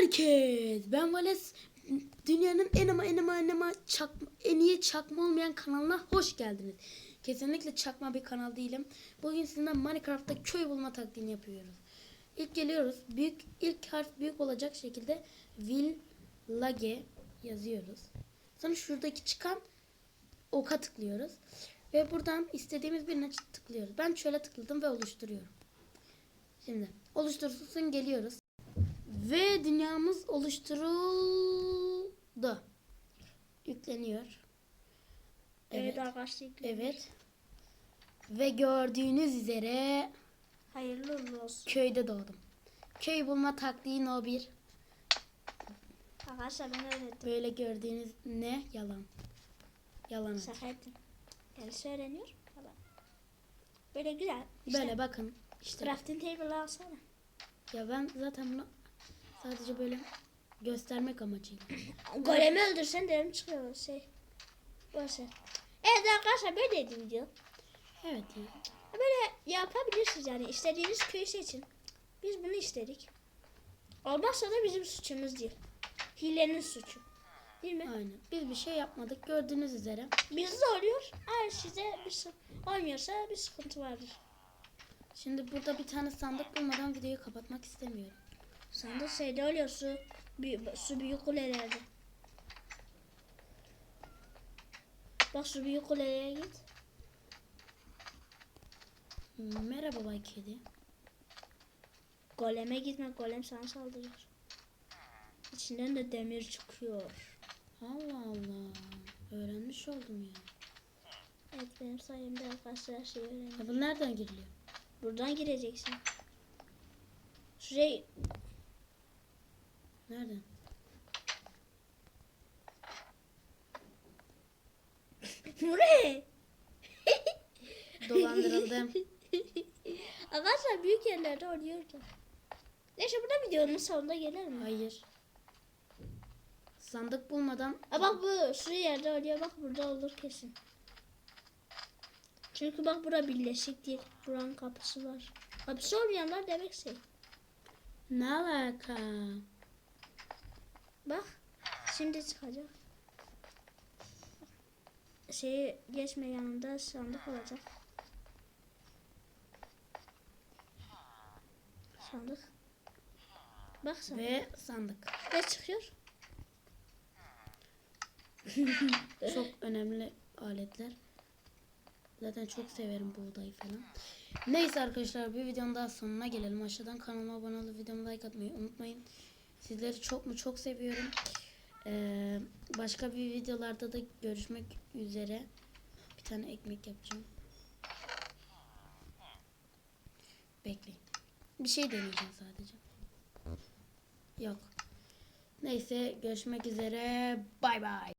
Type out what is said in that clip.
herkes. Ben Vales. Dünyanın en ama en ama en ama çakma, en iyi çakma olmayan kanalına hoş geldiniz. Kesinlikle çakma bir kanal değilim. Bugün sizinle Minecraft'ta köy bulma taktiğini yapıyoruz. İlk geliyoruz. Büyük ilk harf büyük olacak şekilde village yazıyoruz. Sonra şuradaki çıkan oka tıklıyoruz. Ve buradan istediğimiz birine tıklıyoruz. Ben şöyle tıkladım ve oluşturuyorum. Şimdi oluşturulsun geliyoruz. Ve dünyamız oluşturuldu. Yükleniyor. Evet, Evet. arkadaşlar. Evet. Ve gördüğünüz üzere Hayırlı uğurlu olsun. köyde doğdum. Köy bulma taktiği no 1. Arkadaşlar ben öğrettim. Böyle gördüğünüz ne? Yalan. Yalan. Şaka ettim. Kendisi öğreniyor. Tamam. Böyle güzel. İşte Böyle bakın. İşte crafting table alsana. ya ben zaten bunu sadece böyle göstermek amacıyla. Golemi öldürsen derim çıkıyor şey. Boş ver. Evet arkadaşlar böyleydi video. Evet ya. Böyle yapabilirsiniz yani istediğiniz köyü seçin. Biz bunu istedik. Olmazsa da bizim suçumuz değil. Hilenin suçu. Değil mi? Aynen. Biz bir şey yapmadık. Gördüğünüz üzere. Bizde oluyor. Eğer size bir olmuyorsa bir sıkıntı vardır. Şimdi burada bir tane sandık bulmadan videoyu kapatmak istemiyorum. Sen de şeyde oluyor su, su büyük kulelerde. Bak şu büyük kulelere git. Merhaba Bay Kedi. Goleme gitme golem sana saldırır. İçinden de demir çıkıyor. Allah Allah. Öğrenmiş oldum ya. Evet benim sayemde arkadaşlar şeyi öğrendim. Ya bu nereden giriliyor? Buradan gireceksin. Şuraya Nereden? Buraya. Dolandırıldım. Arkadaşlar büyük yerlerde oluyordu. Neyse burada videonun sonunda gelir mi? Hayır. Sandık bulmadan Aa, bak bu şu yerde oluyor bak burada olur kesin. Çünkü bak bura birleşik değil. Buranın kapısı var. Kapısı olmayanlar demek şey. ne alaka? Bak şimdi çıkacak. Şey geçme yanında sandık olacak. Sandık. Bak sandık. Ve sandık. Ve çıkıyor. Çok önemli aletler. Zaten çok severim buğdayı falan. Neyse arkadaşlar bir videonun daha sonuna gelelim. Aşağıdan kanalıma abone olup videomu like atmayı unutmayın. Sizleri çok mu çok seviyorum. Ee, başka bir videolarda da görüşmek üzere. Bir tane ekmek yapacağım. Bekleyin. Bir şey deneyeceğim sadece. Yok. Neyse görüşmek üzere. Bay bay.